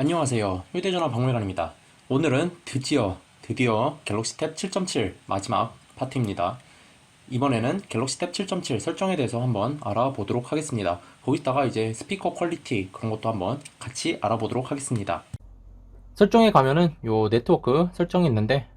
안녕하세요. 휴대전화 박물관입니다. 오늘은 드디어 드디어 갤럭시 탭 7.7 마지막 파트입니다. 이번에는 갤럭시 탭 7.7 설정에 대해서 한번 알아보도록 하겠습니다. 거기다가 이제 스피커 퀄리티 그런 것도 한번 같이 알아보도록 하겠습니다. 설정에 가면은 요 네트워크 설정이 있는데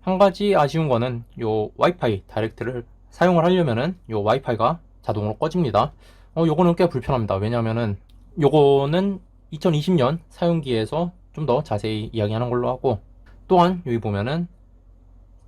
한 가지 아쉬운 거는 요 와이파이 다이렉트를 사용을 하려면은 요 와이파이가 자동으로 꺼집니다. 어 요거는 꽤 불편합니다. 왜냐면은 요거는 2020년 사용기에서 좀 더 자세히 이야기하는 걸로 하고 또한 여기 보면은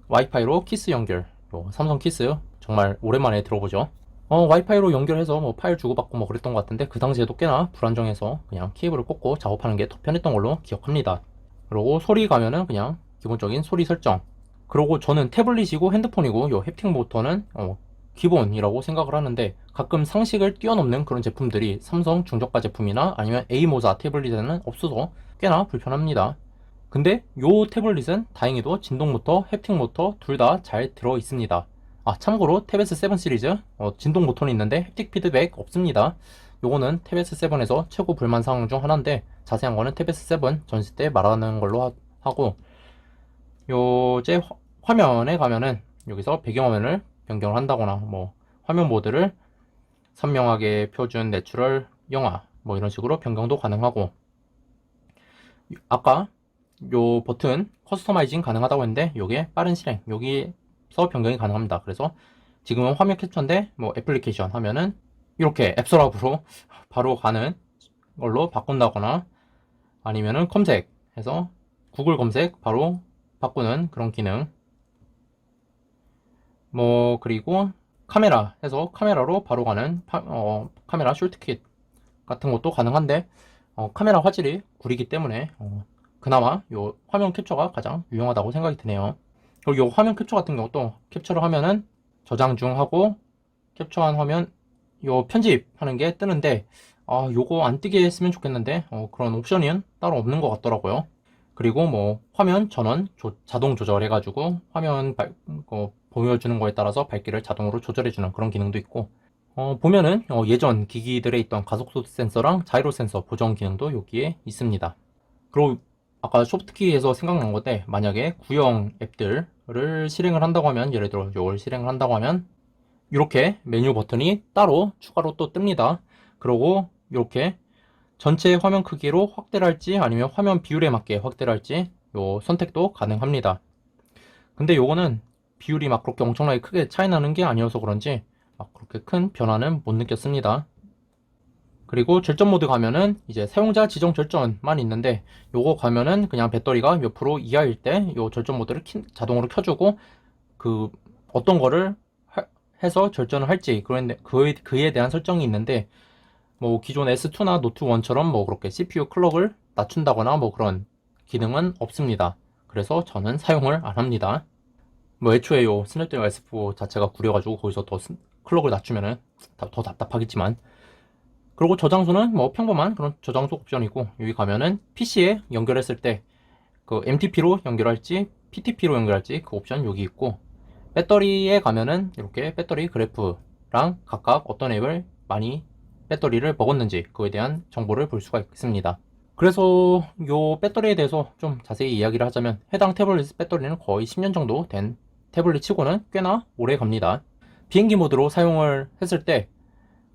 와이파이로 키스 연결 요 삼성 키스 정말 오랜만에 들어보죠. 어 와이파이로 연결해서 뭐 파일 주고받고 뭐 그랬던 것 같은데 그 당시에도 꽤나 불안정해서 그냥 케이블을 꽂고 작업하는 게 더 편했던 걸로 기억합니다. 그리고 소리 가면은 그냥 기본적인 소리 설정. 그리고 저는 태블릿이고 핸드폰이고 요 햅팅 모터는 어, 기본이라고 생각을 하는데 가끔 상식을 뛰어넘는 그런 제품들이 삼성 중저가 제품이나 아니면 A모사 태블릿에는 없어서 꽤나 불편합니다. 근데 요 태블릿은 다행히도 진동 모터, 햅팅 모터 둘 다 잘 들어 있습니다. 아 참고로 탭S 7 시리즈 어, 진동 모터는 있는데 햅틱 피드백 없습니다. 요거는 탭S 7에서 최고 불만 사항 중 하나인데 자세한 거는 탭S 7 전시 때 말하는 걸로 하, 하고 요제 화면에 가면은 여기서 배경화면을 변경을 한다거나 뭐 화면 모드를 선명하게 표준 내추럴 영화 뭐 이런 식으로 변경도 가능하고. 아까 요 버튼 커스터마이징 가능하다고 했는데 요게 빠른 실행. 여기서 변경이 가능합니다. 그래서 지금은 화면 캡처인데 뭐 애플리케이션 하면은 이렇게 앱서랍으로 바로 가는 걸로 바꾼다거나 아니면은 검색해서 구글 검색 바로 바꾸는 그런 기능 뭐 그리고 카메라 해서 카메라로 바로 가는 파- 어, 카메라 숄트킷 같은 것도 가능한데 어, 카메라 화질이 구리기 때문에 어, 그나마 요 화면 캡처가 가장 유용하다고 생각이 드네요. 그리고 요 화면 캡처 같은 경우도 캡처를 하면은 저장 중 하고 캡처한 화면 요 편집하는 게 뜨는데 아 요거 안 뜨게 했으면 좋겠는데 어, 그런 옵션은 따로 없는 것 같더라고요. 그리고 뭐 화면 전원 조- 자동 조절해 가지고 화면 발- 어, 보여주는 거에 따라서 밝기를 자동으로 조절해주는 그런 기능도 있고 어, 보면은 어, 예전 기기들에 있던 가속도 센서랑 자이로 센서 보정 기능도 여기에 있습니다. 그리고 아까 소프트키에서 생각난 건데 만약에 구형 앱들을 실행을 한다고 하면 예를 들어 이걸 실행을 한다고 하면 이렇게 메뉴 버튼이 따로 추가로 또 뜹니다. 그리고 이렇게 전체 화면 크기로 확대를 할지 아니면 화면 비율에 맞게 확대를 할지 요 선택도 가능합니다. 근데 요거는 비율이 막 그렇게 엄청나게 크게 차이 나는 게 아니어서 그런지 막 그렇게 큰 변화는 못 느꼈습니다. 그리고 절전 모드 가면은 이제 사용자 지정 절전만 있는데 요거 가면은 그냥 배터리가 몇 프로 이하일 때 요 절전 모드를 키- 자동으로 켜주고 그 어떤 거를 하- 해서 절전을 할지 그런데 그에, 그에 대한 설정이 있는데 뭐 기존 S2나 노트 1처럼 뭐 그렇게 CPU 클럭을 낮춘다거나 뭐 그런 기능은 없습니다. 그래서 저는 사용을 안 합니다. 뭐 애초에 요 스냅드래곤 S4 자체가 구려가지고 거기서 더 스- 클럭을 낮추면은 다- 더 답답하겠지만 그리고 저장소는 뭐 평범한 그런 저장소 옵션이고 여기 가면은 PC에 연결했을 때 그 MTP로 연결할지 PTP로 연결할지 그 옵션 여기 있고 배터리에 가면은 이렇게 배터리 그래프랑 각각 어떤 앱을 많이 배터리를 먹었는지 그에 대한 정보를 볼 수가 있습니다. 그래서 요 배터리에 대해서 좀 자세히 이야기를 하자면 해당 태블릿 배터리는 거의 10년 정도 된 태블릿 치고는 꽤나 오래 갑니다. 비행기 모드로 사용을 했을 때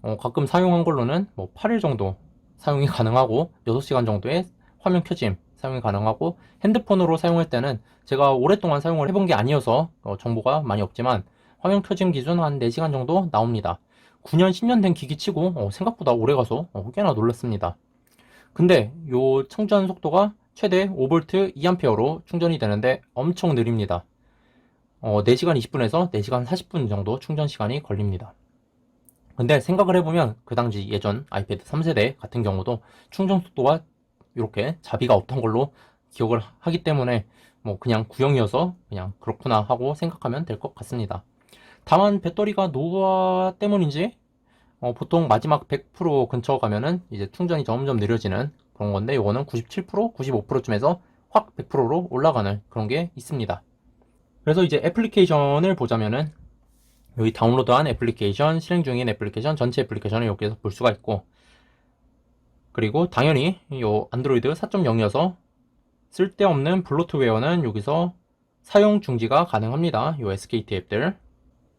어, 가끔 사용한 걸로는 뭐 8일 정도 사용이 가능하고 6시간 정도의 화면 켜짐 사용이 가능하고 핸드폰으로 사용할 때는 제가 오랫동안 사용을 해본 게 아니어서 어, 정보가 많이 없지만 화면 켜짐 기준 한 4시간 정도 나옵니다. 9년, 10년 된 기기치고 어, 생각보다 오래 가서 어, 꽤나 놀랐습니다. 근데 요 충전 속도가 최대 5V 2A로 충전이 되는데 엄청 느립니다. 어, 4시간 20분에서 4시간 40분 정도 충전 시간이 걸립니다. 근데 생각을 해보면 그 당시 예전 아이패드 3세대 같은 경우도 충전 속도가 이렇게 자비가 없던 걸로 기억을 하기 때문에 뭐 그냥 구형이어서 그냥 그렇구나 하고 생각하면 될 것 같습니다. 다만 배터리가 노후화 때문인지 어, 보통 마지막 100% 근처 가면은 이제 충전이 점점 느려지는 그런 건데 이거는 97%, 95%쯤에서 확 100%로 올라가는 그런 게 있습니다. 그래서 이제 애플리케이션을 보자면은 여기 다운로드한 애플리케이션, 실행 중인 애플리케이션, 전체 애플리케이션을 여기에서 볼 수가 있고 그리고 당연히 요 안드로이드 4.0이어서 쓸데없는 블로트웨어는 여기서 사용 중지가 가능합니다. 요 SKT 앱들.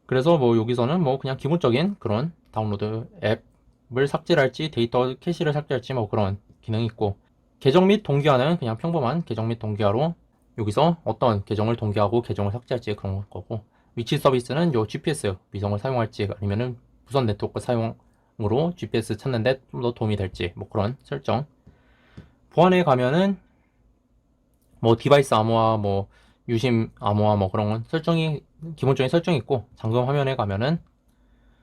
그래서 뭐 여기서는 뭐 그냥 기본적인 그런 다운로드 앱을 삭제할지 데이터 캐시를 삭제할지 뭐 그런 기능이 있고 계정 및 동기화는 그냥 평범한 계정 및 동기화로 여기서 어떤 계정을 동기화하고 계정을 삭제할지 그런 거고 위치 서비스는 요 GPS 위성을 사용할지 아니면은 무선 네트워크 사용으로 GPS 찾는데 좀 더 도움이 될지 뭐 그런 설정. 보안에 가면은 뭐 디바이스 암호화 뭐 유심 암호화 뭐 그런 건 설정이 기본적인 설정이 있고 잠금 화면에 가면은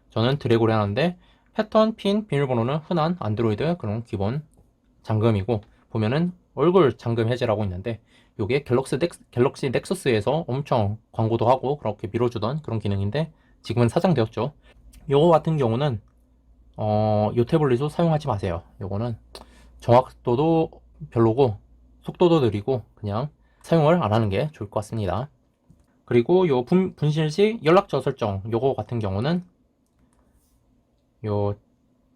저는 드래그를 하는데 패턴, 핀, 비밀번호는 흔한 안드로이드 그런 기본 잠금이고 보면은 얼굴 잠금 해제라고 있는데 요게 갤럭시, 넥, 갤럭시 넥서스에서 엄청 광고도 하고 그렇게 밀어주던 그런 기능인데 지금은 사장되었죠. 요거 같은 경우는 어, 요 태블릿을 사용하지 마세요. 요거는 정확도도 별로고 속도도 느리고 그냥 사용을 안 하는 게 좋을 것 같습니다. 그리고 요 분, 분실 시 연락처 설정 요거 같은 경우는 요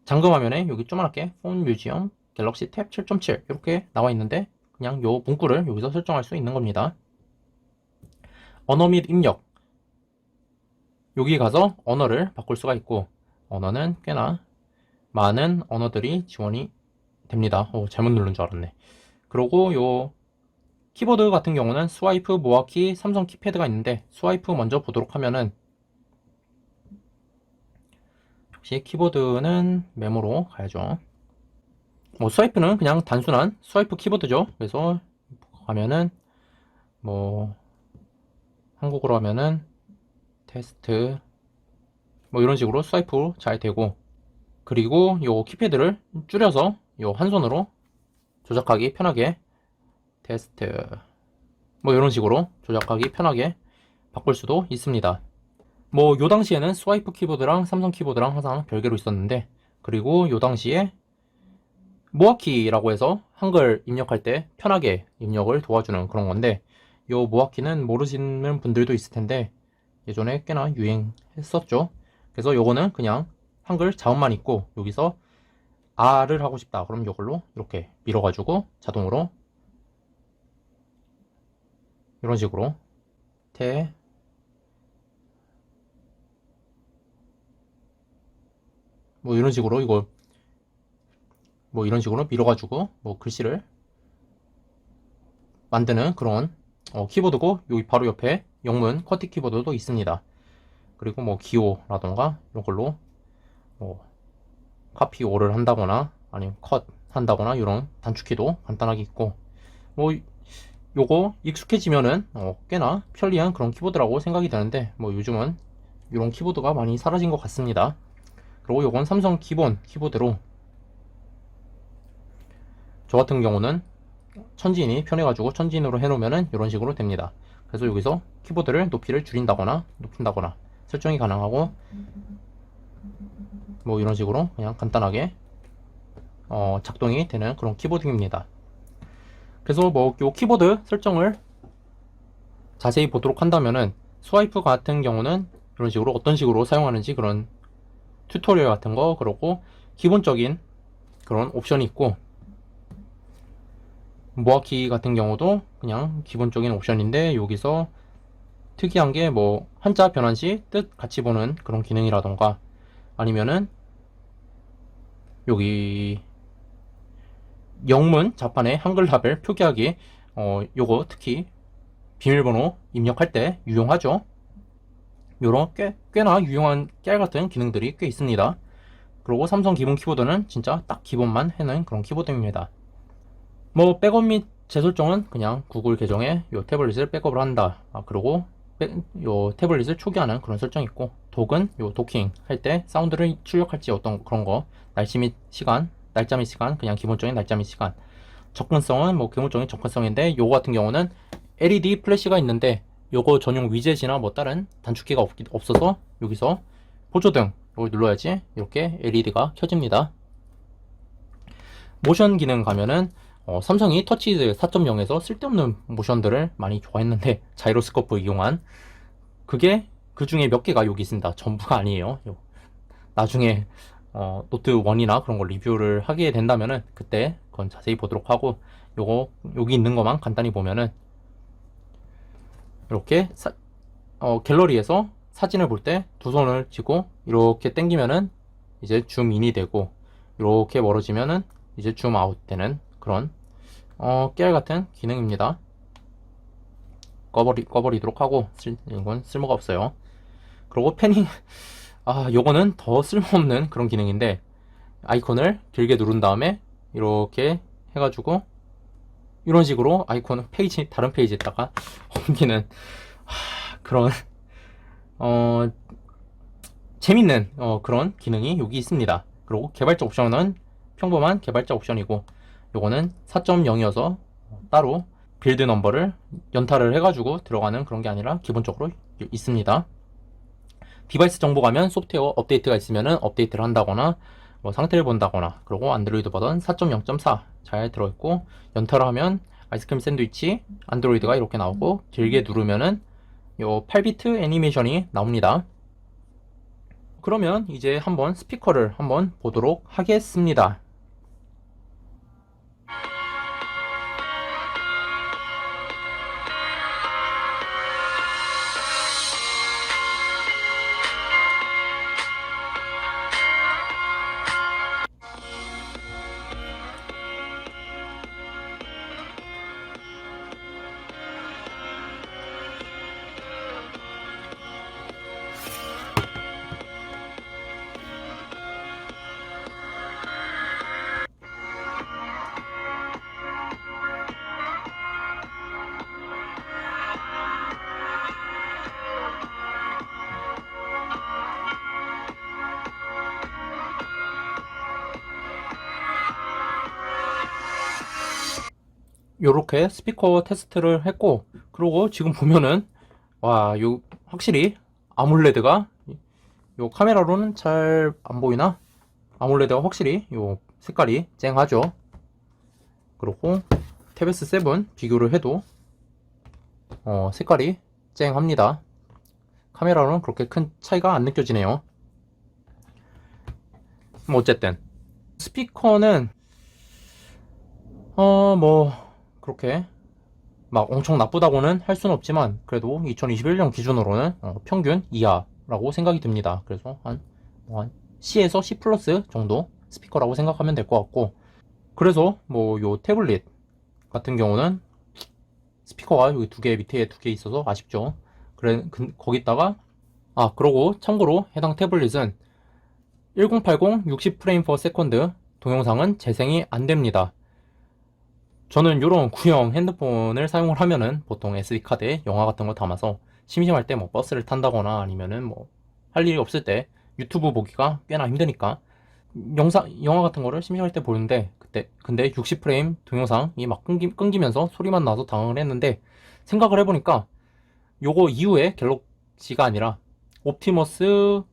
잠금 화면에 여기 조그맣게 폰 뮤지엄 갤럭시 탭 7.7 이렇게 나와 있는데 그냥 요 문구를 여기서 설정할 수 있는 겁니다. 언어 및 입력 여기 가서 언어를 바꿀 수가 있고 언어는 꽤나 많은 언어들이 지원이 됩니다. 오, 잘못 누른 줄 알았네. 그리고 요 키보드 같은 경우는 스와이프, 모아키, 삼성 키패드가 있는데 스와이프 먼저 보도록 하면은 역시 키보드는 메모로 가야죠. 뭐 스와이프는 그냥 단순한 스와이프 키보드죠. 그래서 가면은 뭐 한국어로 하면은 테스트 뭐 이런 식으로 스와이프 잘 되고 그리고 요 키패드를 줄여서 요 한 손으로 조작하기 편하게 테스트 뭐 이런 식으로 조작하기 편하게 바꿀 수도 있습니다. 뭐 요 당시에는 스와이프 키보드랑 삼성 키보드랑 항상 별개로 있었는데 그리고 요 당시에 모아키라고 해서 한글 입력할 때 편하게 입력을 도와주는 그런 건데 요 모아키는 모르시는 분들도 있을 텐데 예전에 꽤나 유행했었죠. 그래서 요거는 그냥 한글 자음만 있고 여기서 R을 하고 싶다. 그럼 이걸로 이렇게 밀어가지고 자동으로 이런 식으로 태뭐 이런 식으로 이거 뭐 이런 식으로 밀어가지고 뭐 글씨를 만드는 그런 어, 키보드고 여기 바로 옆에 영문 커티 키보드도 있습니다. 그리고 뭐 기호라던가 이런 걸로 뭐 카피 오를 한다거나 아니면 컷 한다거나 이런 단축키도 간단하게 있고 뭐 요거 익숙해지면은 어, 꽤나 편리한 그런 키보드라고 생각이 되는데 뭐 요즘은 이런 키보드가 많이 사라진 것 같습니다. 그리고 요건 삼성 기본 키보드로 저 같은 경우는 천진이 편해가지고 천진으로 해놓으면은 이런 식으로 됩니다. 그래서 여기서 키보드를 높이를 줄인다거나 높인다거나 설정이 가능하고 뭐 이런 식으로 그냥 간단하게 어, 작동이 되는 그런 키보드입니다. 그래서 뭐 요 키보드 설정을 자세히 보도록 한다면은 스와이프 같은 경우는 이런 식으로 어떤 식으로 사용하는지 그런 튜토리얼 같은 거 그렇고 기본적인 그런 옵션이 있고 모아키 같은 경우도 그냥 기본적인 옵션인데 여기서 특이한 게 뭐 한자 변환 시 뜻 같이 보는 그런 기능이라던가 아니면은 여기 영문 자판의 한글 탑을 표기하기 어 요거 특히 비밀번호 입력할 때 유용하죠. 요런 꽤, 꽤나 유용한 깨알 같은 기능들이 꽤 있습니다. 그리고 삼성 기본 키보드는 진짜 딱 기본만 해놓은 그런 키보드입니다 뭐 백업 및 재설정은 그냥 구글 계정에 요 태블릿을 백업을 한다. 아, 그리고 요 태블릿을 초기화하는 그런 설정이 있고 독은 요 도킹 할 때 사운드를 출력할지 어떤 그런 거 날씨 및 시간 날짜 및 시간 그냥 기본적인 날짜 및 시간. 접근성은 뭐 기본적인 접근성인데 요거 같은 경우는 LED 플래시가 있는데 요거 전용 위젯이나 뭐 다른 단축키가 없, 없어서 여기서 보조등 이걸 눌러야지 이렇게 LED가 켜집니다. 모션 기능 가면은 어, 삼성이 터치즈 4.0에서 쓸데없는 모션들을 많이 좋아했는데 자이로스코프 이용한 그게 그 중에 몇 개가 여기 있습니다. 전부가 아니에요. 요. 나중에 어, 노트 1이나 그런 걸 리뷰를 하게 된다면은 그때 그건 자세히 보도록 하고 요거 여기 있는 것만 간단히 보면은 이렇게 사- 어, 갤러리에서 사진을 볼 때 두 손을 쥐고 이렇게 당기면은 이제 줌 인이 되고 이렇게 멀어지면은 이제 줌 아웃 되는 그런 어, 깨알 같은 기능입니다. 꺼버리, 꺼버리도록 하고 쓸, 이건 쓸모가 없어요. 그리고 패닝 아 요거는 더 쓸모없는 그런 기능인데 아이콘을 길게 누른 다음에 이렇게 해가지고 이런 식으로 아이콘 페이지 다른 페이지에다가 옮기는 하, 그런 어 재밌는 어, 그런 기능이 여기 있습니다. 그리고 개발자 옵션은 평범한 개발자 옵션이고 요거는 4.0이어서 따로 빌드 넘버를 연타를 해가지고 들어가는 그런 게 아니라 기본적으로 있습니다. 디바이스 정보 가면 소프트웨어 업데이트가 있으면은 업데이트를 한다거나 뭐 상태를 본다거나 그리고 안드로이드 버전 4.0.4 잘 들어있고 연타를 하면 아이스크림 샌드위치 안드로이드가 이렇게 나오고 길게 누르면은 요 8비트 애니메이션이 나옵니다. 그러면 이제 한번 스피커를 한번 보도록 하겠습니다. 요렇게 스피커 테스트를 했고 그리고 지금 보면은 와 요 확실히 아몰레드가 요 카메라로는 잘 안 보이나? 아몰레드가 확실히 요 색깔이 쨍하죠. 그리고 탭S 7 비교를 해도 어 색깔이 쨍합니다. 카메라로는 그렇게 큰 차이가 안 느껴지네요. 뭐 어쨌든. 스피커는 어 뭐 그렇게 막 엄청 나쁘다고는 할 수는 없지만 그래도 2021년 기준으로는 어, 평균 이하라고 생각이 듭니다. 그래서 한, 뭐 한 C에서 C 플러스 정도 스피커라고 생각하면 될 것 같고 그래서 뭐 요 태블릿 같은 경우는 스피커가 여기 두 개 밑에 두 개 있어서 아쉽죠. 그래 그, 거기다가 아 그러고 참고로 해당 태블릿은 1080 60프레임 per 세컨드 동영상은 재생이 안 됩니다. 저는 이런 구형 핸드폰을 사용을 하면은 보통 SD카드에 영화 같은 거 담아서 심심할 때 뭐 버스를 탄다거나 아니면은 뭐 할 일이 없을 때 유튜브 보기가 꽤나 힘드니까 영상, 영화 같은 거를 심심할 때 보는데 그때 근데 60프레임 동영상이 막 끊기, 끊기면서 소리만 나서 당황을 했는데 생각을 해보니까 요거 이후에 갤럭시가 아니라 옵티머스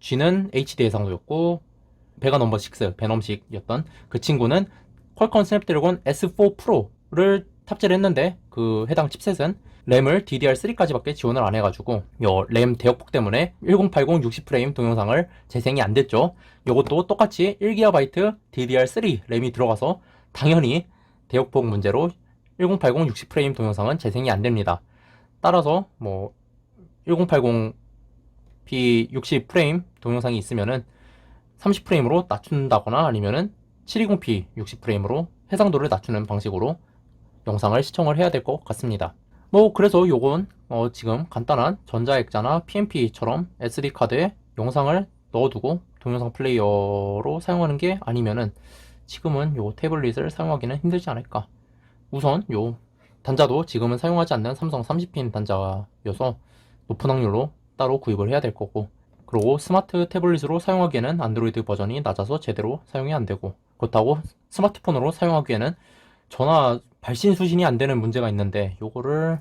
G는 HD 해상도였고 베가 넘버 6 베넘식이었던 그 친구는 퀄컴 스냅드래곤 S4 프로를 탑재를 했는데 그 해당 칩셋은 램을 DDR3까지밖에 지원을 안 해가지고 요램 대역폭 때문에 1080 60프레임 동영상을 재생이 안 됐죠. 요것도 똑같이 1GB DDR3 램이 들어가서 당연히 대역폭 문제로 1080 60프레임 동영상은 재생이 안 됩니다. 따라서 뭐 1080p 60프레임 동영상이 있으면은 30프레임으로 낮춘다거나 아니면은 720p 60프레임으로 해상도를 낮추는 방식으로 영상을 시청을 해야 될 것 같습니다. 뭐 그래서 요건 어 지금 간단한 전자액자나 PMP처럼 SD카드에 영상을 넣어두고 동영상 플레이어로 사용하는 게 아니면은 지금은 요 태블릿을 사용하기는 힘들지 않을까. 우선 요 단자도 지금은 사용하지 않는 삼성 30핀 단자여서 높은 확률로 따로 구입을 해야 될 거고 그리고 스마트 태블릿으로 사용하기에는 안드로이드 버전이 낮아서 제대로 사용이 안 되고 그렇다고 스마트폰으로 사용하기에는 전화 발신 수신이 안 되는 문제가 있는데 요거를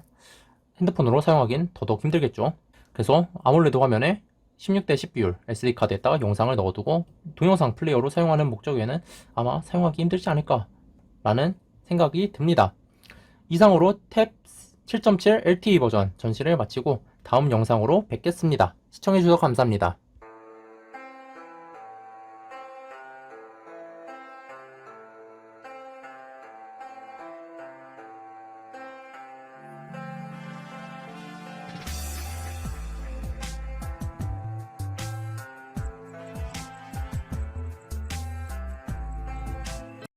핸드폰으로 사용하기엔 더더욱 힘들겠죠. 그래서 아몰레드 화면에 16대 10 비율 SD 카드에다가 영상을 넣어두고 동영상 플레이어로 사용하는 목적 에는 아마 사용하기 힘들지 않을까 라는 생각이 듭니다. 이상으로 탭 7.7 LTE 버전 전시를 마치고 다음 영상으로 뵙겠습니다. 시청해주셔서 감사합니다.